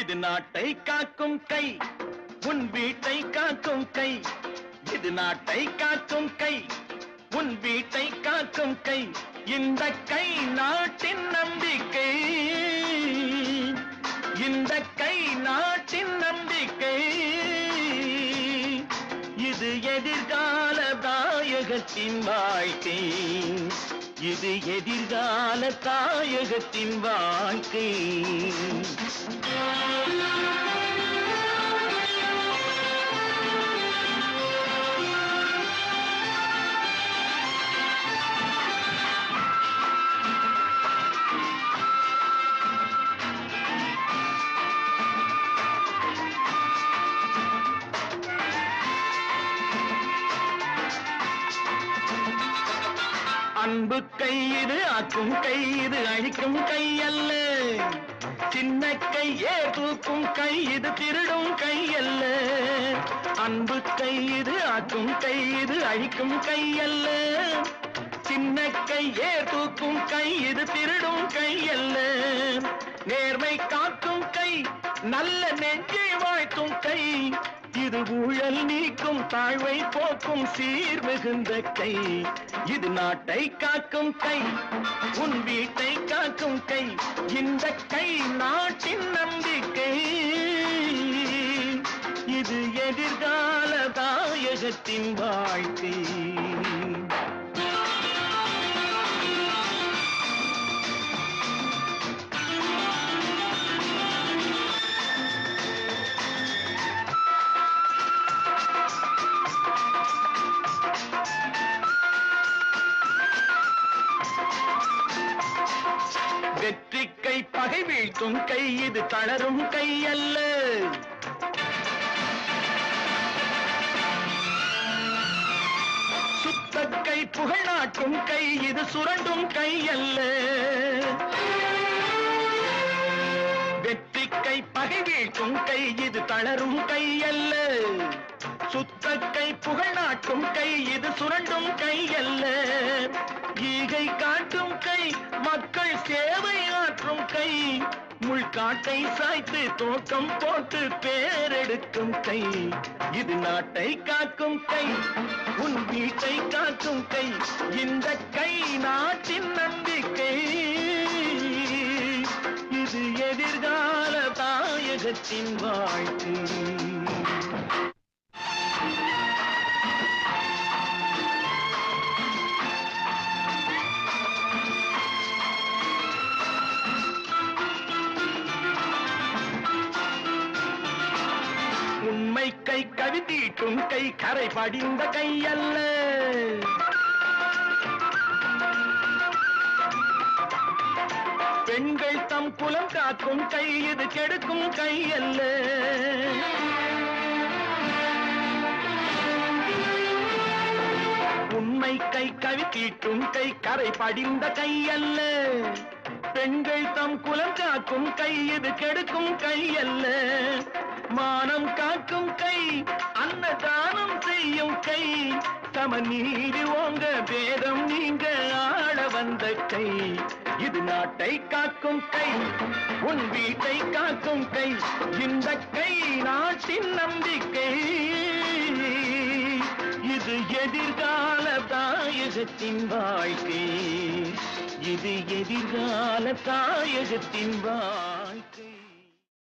இது நாட்டை காக்கும் கை. உன் வீட்டை காக்கும் கை. இது நாட்டை காக்கும் கை. உன் வீட்டை காக்கும் கை. இந்த கை நாட்டின் நம்பிக்கை. இந்த கை தாயகத்தின் வாழ்க்கை. இது எதிர்கால தாயகத்தின் வாழ்க்கை. அன்பு கையிது ஆக்கும் கையிது அழிக்கும் கையல்ல. சின்ன கையே தூக்கும் கை இது திருடும் கையல்ல. அன்பு கையிது ஆக்கும் கையிது அழிக்கும் கையல்ல. சின்ன கையே தூக்கும் கை இது திருடும் கையல்ல. நேர்மை காக்கும் கை நல்ல நெஞ்சை வாழ்த்தும் கை. இது ஊழல் நீக்கும் தாழ்வை போக்கும் சீர் மிகுந்த கை. இது நாட்டை காக்கும் கை. உன் வீட்டை காக்கும் கை. இந்த கை நாட்டின் நம்பிக்கை. இது எதிர்கால தாயகத்தின் வாழ்க்கை. கை பகை வீழ்த்தும் கை இது தளரும் கை அல்ல. சுத்த கை புகழ் நாட்டும் கை இது சுரண்டும் கை அல்ல. வெற்றி கை பகை வீழ்த்தும் கை இது தளரும் கை அல்ல. சுத்த கை புகழ் நாட்டும் கை இது சுரண்டும் கை அல்ல. ஈகை காட்டும் கை மக்கள் கை. முள்காட்டை சாய்த்து தோக்கம் போட்டு பேரெடுக்கும் கை. இது நாட்டை காக்கும் கை. உன் வீட்டை காக்கும் கை. இந்த கை நாட்டின் நம்பிக்கை. இது எதிர்கால தாயகத்தின் வாழ்க்கை கை கவிதீட்டும் கை கரை படிந்த கையல்ல. பெண்கள் தம் குலம் காக்கும் கை இது கெடுக்கும் கையல்ல. உண்மை கை கவி தீட்டும் கை கரை படிந்த கையல்ல. பெண்கள் தம் குலம் காக்கும் கை இது கெடுக்கும் கை அல்ல. மானம் காக்கும் கை அன்னதானம் செய்யும் கை. சமநீதி ஓங்க பேதம் நீங்க ஆள வந்த கை. இது நாட்டை காக்கும் கை உன் வீட்டை காக்கும் கை. இந்த கை நாட்டின் நம்பிக்கை. இது எதிர்கால தாயகத்தின் வாழ்க்கை. இது எதிர்கால தாயகத்தின் வாழ்க்கை.